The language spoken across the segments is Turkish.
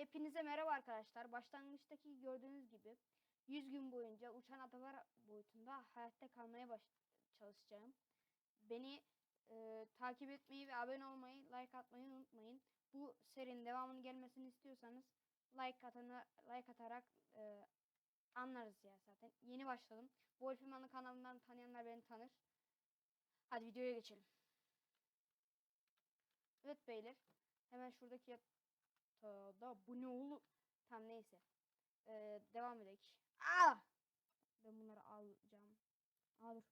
Hepinize merhaba arkadaşlar. Başlangıçtaki gördüğünüz gibi 100 gün boyunca uçan adalar boyutunda hayatta kalmaya baş çalışacağım. Beni e, takip etmeyi ve abone olmayı, like atmayı unutmayın. Bu serinin devamının gelmesini istiyorsanız like atana, like atarak e, anlarız ya zaten. Yeni başladım. Wolfiman'ın kanalından tanıyanlar beni tanır. Hadi videoya geçelim. Evet beyler. Hemen şuradaki yat- da bu ne oğlum? Tam neyse. Ee, devam edelim. Aa! Ben bunları alacağım. Aa dur.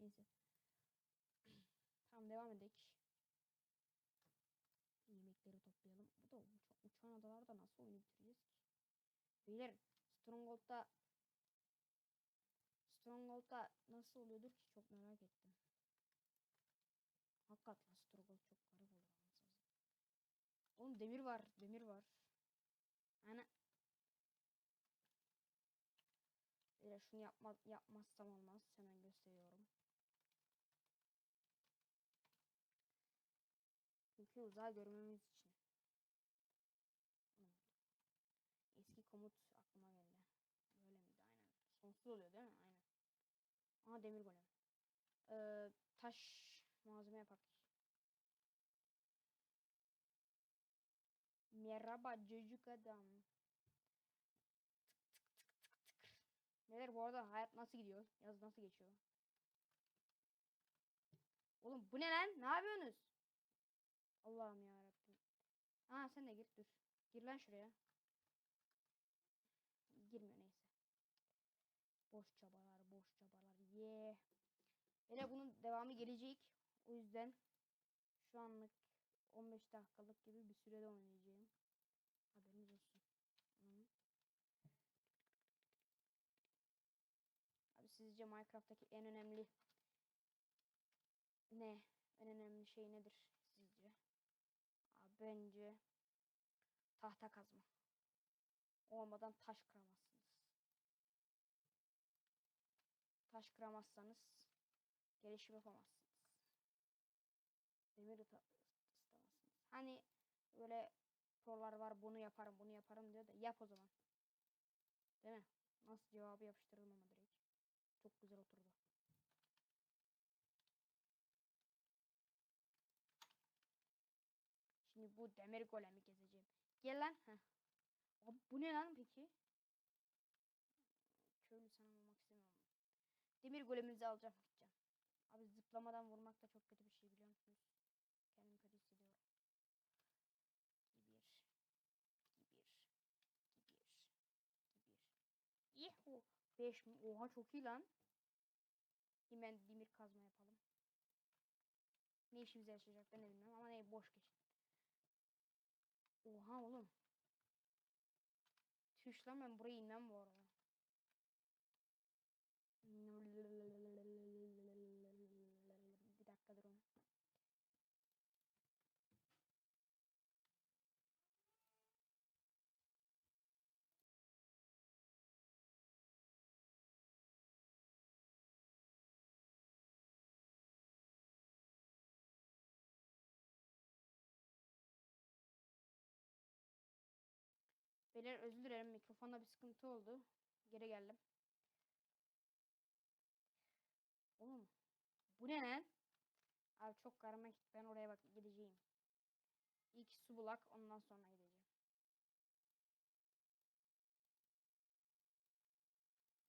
Neyse. Tamam devam edelim. Yemekleri toplayalım. Bu da uça uçan adalarda nasıl oyunu bitireceğiz ki? Beyler Stronghold'da Stronghold'da nasıl oluyordur ki çok merak ettim. Hakikaten Stronghold çok garip olur anasını satayım. Oğlum demir var, demir var. Ana. Beyler şunu yapma, yapmazsam olmaz. Hemen gösteriyorum. Çünkü uzağı görmemiz için. Eski komut aklıma geldi. Böyle miydi? Aynen. Sonsuz oluyor değil mi? Aynen. Aha demir golem. Ee, taş malzeme yapak. Merhaba çocuk adam. Tık tık tık tık. Neler bu arada hayat nasıl gidiyor? Yaz nasıl geçiyor? Oğlum bu ne lan? Ne yapıyorsunuz? Allah'ım ya Rabbim. Aa sen de gir dur. Gir lan şuraya. Girmiyor neyse. Boş çabalar, boş çabalar. Ye. Hele bunun devamı gelecek. O yüzden şu anlık 15 dakikalık gibi bir sürede oynayacağım. Haberiniz olsun. Anladın? Abi sizce Minecraft'taki en önemli ne? En önemli şey nedir sizce? Abi bence tahta kazma. Olmadan taş kıramazsınız. Taş kıramazsanız gelişim yapamazsınız. Demir ıta- ısıtamazsınız. Hani böyle prolar var bunu yaparım bunu yaparım diyor da yap o zaman. Değil mi? Nasıl cevabı yapıştırdım ama. Çok güzel oturdu. Şimdi bu demir golemi gezeceğim. Gel lan. Heh. Abi bu ne lan peki? Köylü sana olmak istemiyorum. Demir goleminizi alacağım gideceğim. Abi zıplamadan vurmak da çok kötü bir şey biliyor musunuz? 5 mi? Oha çok iyi lan. Hemen demir kazma yapalım. Ne işimize yaşayacak ben de bilmiyorum ama ne boş geçin. Oha oğlum. Tüş lan ben buraya inmem bu arada. Beyler özür dilerim mikrofonda bir sıkıntı oldu. Geri geldim. Oğlum bu ne lan? Abi çok karmaşık. Ben oraya bak gideceğim. İlk su bulak ondan sonra gideceğim.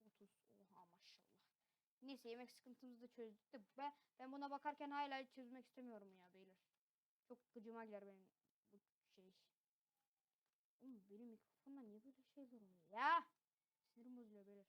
30. Oha maşallah. Neyse yemek sıkıntımızı da çözdük de ben, ben buna bakarken hala çözmek istemiyorum ya beyler. Çok gıcıma gider benim. Oğlum benim mikrofonda niye böyle şeyler oluyor ya? Sinirim bozuluyor beyler.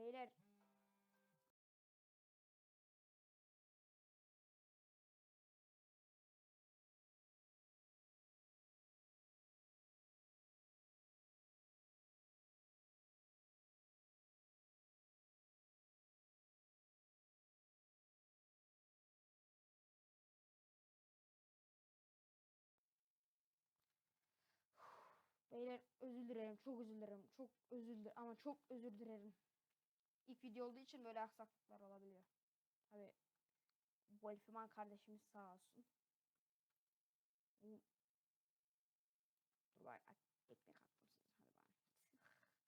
Beyler. Beyler özür dilerim. Çok özür dilerim. Çok özür dilerim. Ama çok özür dilerim. İlk video olduğu için böyle aksaklıklar olabiliyor. Tabi Wolfman kardeşimiz sağ olsun. Dur bak ek- ekmek attım size. Hadi bana.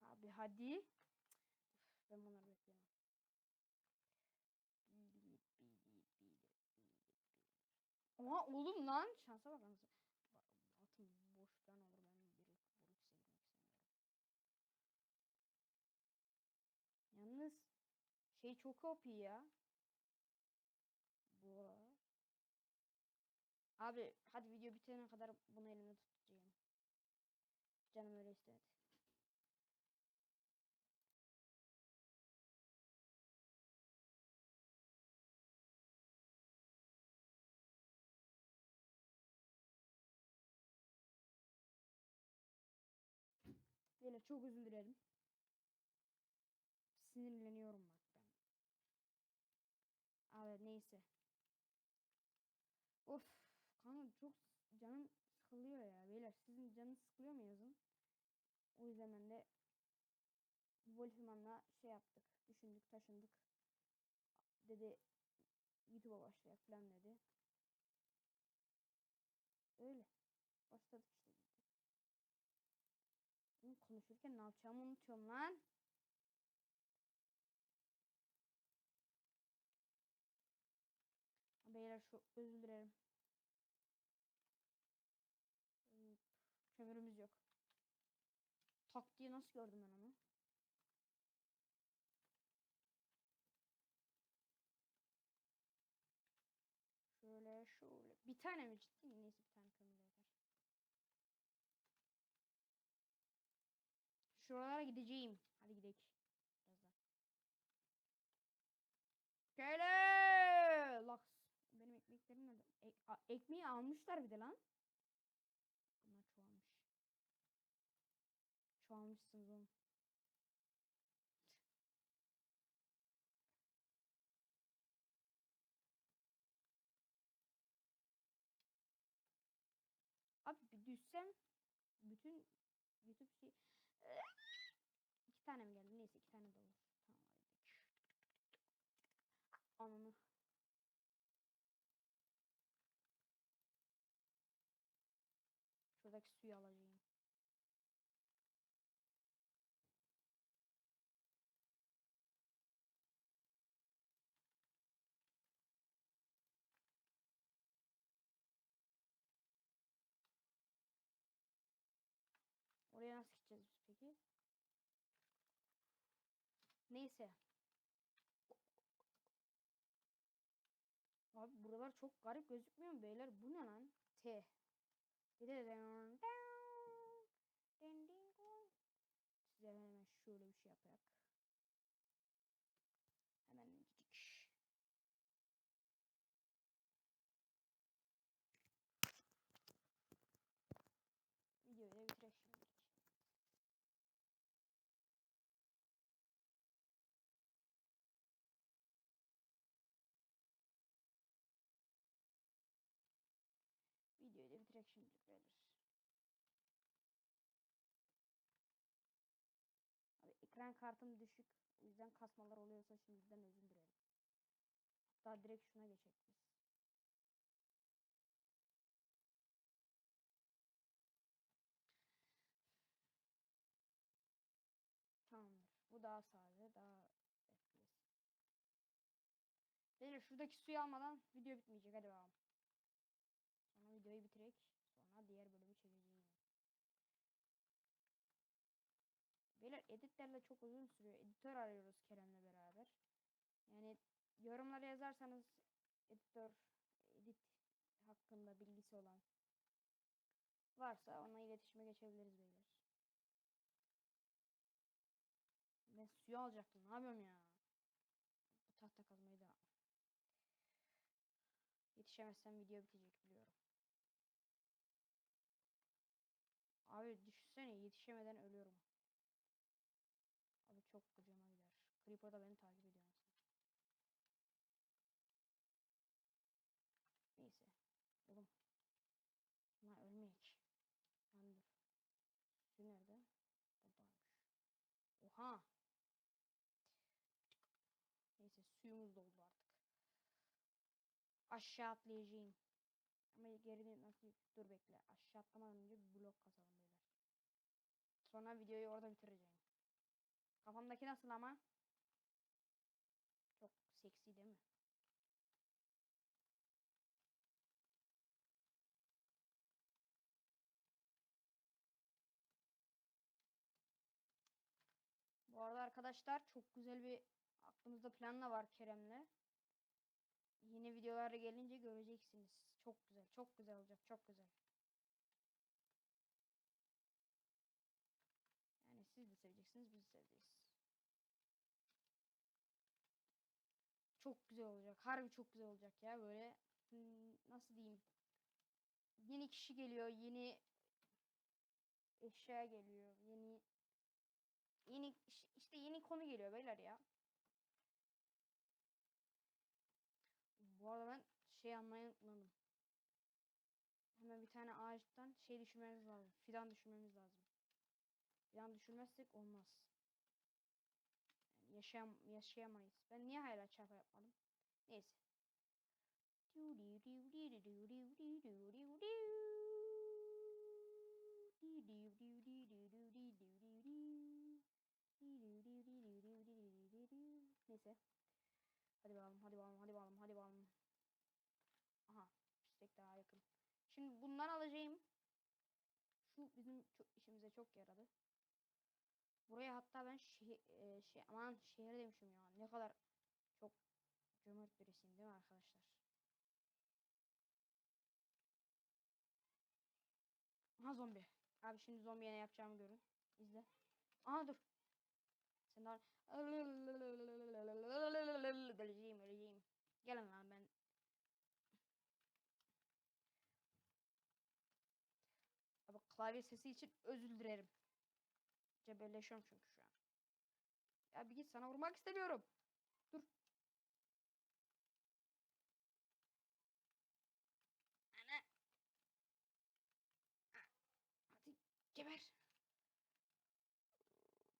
Abi hadi. Uf, ben bunları bekleyemem. Oha oğlum lan şansa bak lan. Ba- Atım boş ben olur ben bir Borussia girmek istemiyorum. Yalnız şey çok OP ya. Bu. Abi hadi video bitene kadar bunu elimde tutacağım. Canım öyle istedi. Beyler çok özür dilerim. Sinirleniyorum ben. Neyse. Of kanka çok canım sıkılıyor ya. Beyler sizin canınız sıkılıyor mu yazın? O yüzden ben de Wolfman'la şey yaptık. Düşündük taşındık. Dedi YouTube'a başlayak falan dedi. Öyle. Başladık işte konuşurken ne yapacağımı unutuyorum lan. Beyler şu özür dilerim. Hop, Kömürümüz yok. Tak diye nasıl gördüm ben onu? Şöyle şöyle. Bir tane mi ciddi? Neyse bir tane kömür de yeter. Şuralara gideceğim. Hadi gidelim. Birazdan. Köyle! Ekmeklerim nerede? Ek, a, ekmeği almışlar bir de lan. Bunlar çoğalmış. Çoğalmışsınız oğlum. Abi bir düşsem bütün YouTube şey iki tane mi geldi? Neyse iki tane de olur. Tamam hadi gidelim. Ananı. Şuradaki suyu alacağım. Oraya nasıl gideceğiz biz peki? Neyse. Abi buralar çok garip gözükmüyor mu beyler? Bu ne lan? T. Size hemen şöyle bir şey yapayak. Hemen gidik. Videoyu da bitirek şimdilik. Bitirek şimdilik beyler. Abi ekran kartım düşük. O yüzden kasmalar oluyorsa şimdiden özür dilerim. Hatta direkt şuna geçecek biz. Tamamdır. Bu daha sade, daha FPS. Beyler şuradaki suyu almadan video bitmeyecek. Hadi bakalım. Sonra videoyu bitirek. Diğer bölümü çekeceğim. Beyler editlerle çok uzun sürüyor. Editör arıyoruz Kerem'le beraber. Yani yorumlara yazarsanız editör, edit hakkında bilgisi olan Varsa onunla iletişime geçebiliriz beyler. Ben suyu alacaktım. Ne yapıyorum ya? Bu tahta kazmayı da Yetişemezsem video bitecek Abi düşünsene yetişemeden ölüyorum. Abi çok gıcıma gider. Creeper da beni takip ediyor aslında. Neyse. Oğlum. Bunlar ölmeyek. Lan dur. Su nerede? Buradaymış. Oha. Neyse suyumuz doldu artık. Aşağı atlayacağım. Ama geri nasıl dur bekle. Aşağı atlamadan önce bir blok kazalım beyler. Sonra videoyu orada bitireceğim. Kafamdaki nasıl ama? Çok seksi değil mi? Bu arada arkadaşlar çok güzel bir aklımızda plan da var Kerem'le. Yeni videolara gelince göreceksiniz. Çok güzel, çok güzel olacak, çok güzel. Yani siz de seveceksiniz, biz de seveceğiz. Çok güzel olacak. Harbi çok güzel olacak ya böyle. hmm, Nasıl diyeyim? Yeni kişi geliyor, yeni eşya geliyor, yeni yeni iş- işte yeni konu geliyor beyler ya. Bu arada ben şey unutmadım. Bir tane ağaçtan şey düşürmemiz lazım. Fidan düşürmemiz lazım. Fidan düşürmezsek olmaz. Yani yaşayam yaşayamayız. Ben niye hala çapa yapmadım? Neyse. Neyse. Hadi bakalım, hadi bakalım, hadi bakalım, hadi bakalım. Aha, istek daha yakın. Şimdi bundan alacağım. Şu bizim çok işimize çok yaradı. Buraya hatta ben şehir, şey aman şehir demişim ya. Ne kadar çok cömert birisiyim değil mi arkadaşlar? Aha zombi. Abi şimdi zombiye ne yapacağımı görün. İzle. Aha dur. Sen daha... Öleceğim öleceğim. Gelin lan ben. Abi klavye sesi için özür dilerim. Cebelleşiyorum çünkü şu an. Ya bir git sana vurmak istemiyorum. Dur. Ana. Hadi geber.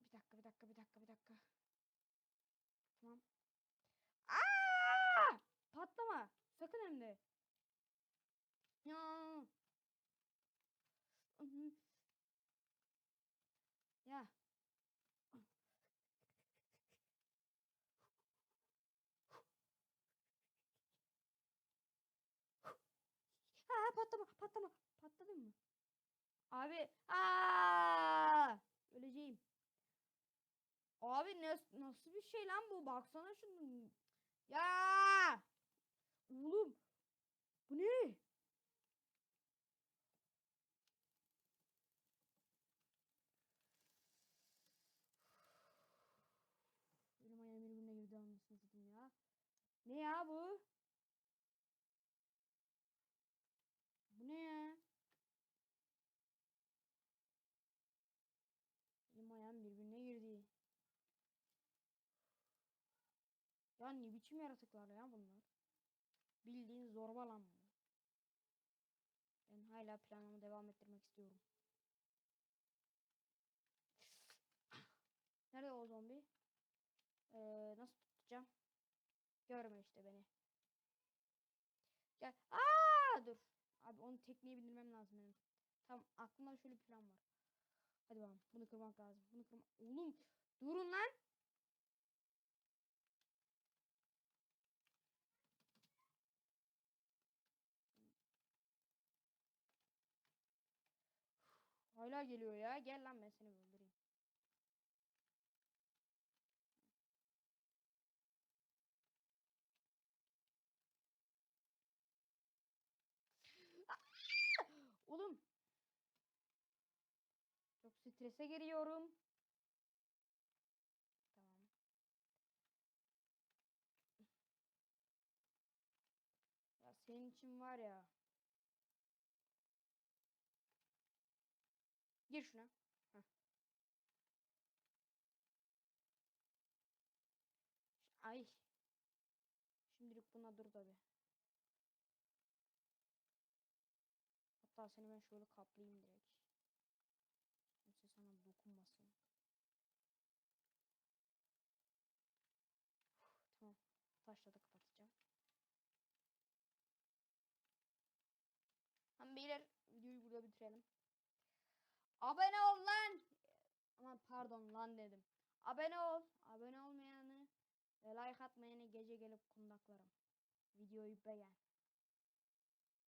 Bir dakika, bir dakika, bir dakika, bir dakika. Tamam. Aa! Patlama. Sakın hem de. Ya. Hı. Ya. Aa, patlama, patlama. Patladın mı? Abi, aa! Öleceğim. Abi nas- nasıl bir şey lan bu? Baksana şunu. Ya! Oğlum. Bu ne? Benim ayağım birbirine girdi anlasını satayım ya. Ne ya? Bu ne ya? Benim ayağım birbirine girdi. Ya ne biçim yaratıklar ya bunlar? Bildiğin zorba lan bu. Ben hala planımı devam ettirmek istiyorum. Nerede o zombi? Ee, nasıl tutacağım? Görme işte beni. Gel. Aa dur. Abi onu tekneye bindirmem lazım benim. Tam aklımda şöyle plan var. Hadi bakalım. Bunu kırmak lazım. Bunu kırmak. Oğlum durun lan. Hala geliyor ya. Gel lan ben seni öldüreyim. Oğlum. strese giriyorum. Tamam. Ya senin için var ya. Gir şuna. Heh. Ay. Şimdilik buna dur tabi. Hatta seni ben şöyle kaplayayım direkt. Kimse sana dokunmasın. Tamam. Taşla da kapatacağım. Hem beyler videoyu burada bitirelim. Abone ol lan. Aman pardon lan dedim. Abone ol. Abone olmayanı ve like atmayanı gece gelip kundaklarım. Videoyu beğen.